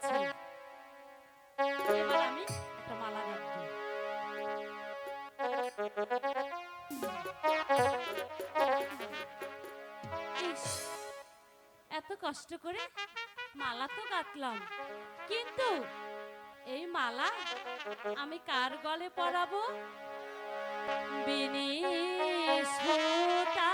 পেরেছি এবার আমি একটা মালা রাখব। এত কষ্ট করে মালা তো কাটলাম। কিন্তু এই মালা আমি কার গলে পরাবো? বিনি সুতা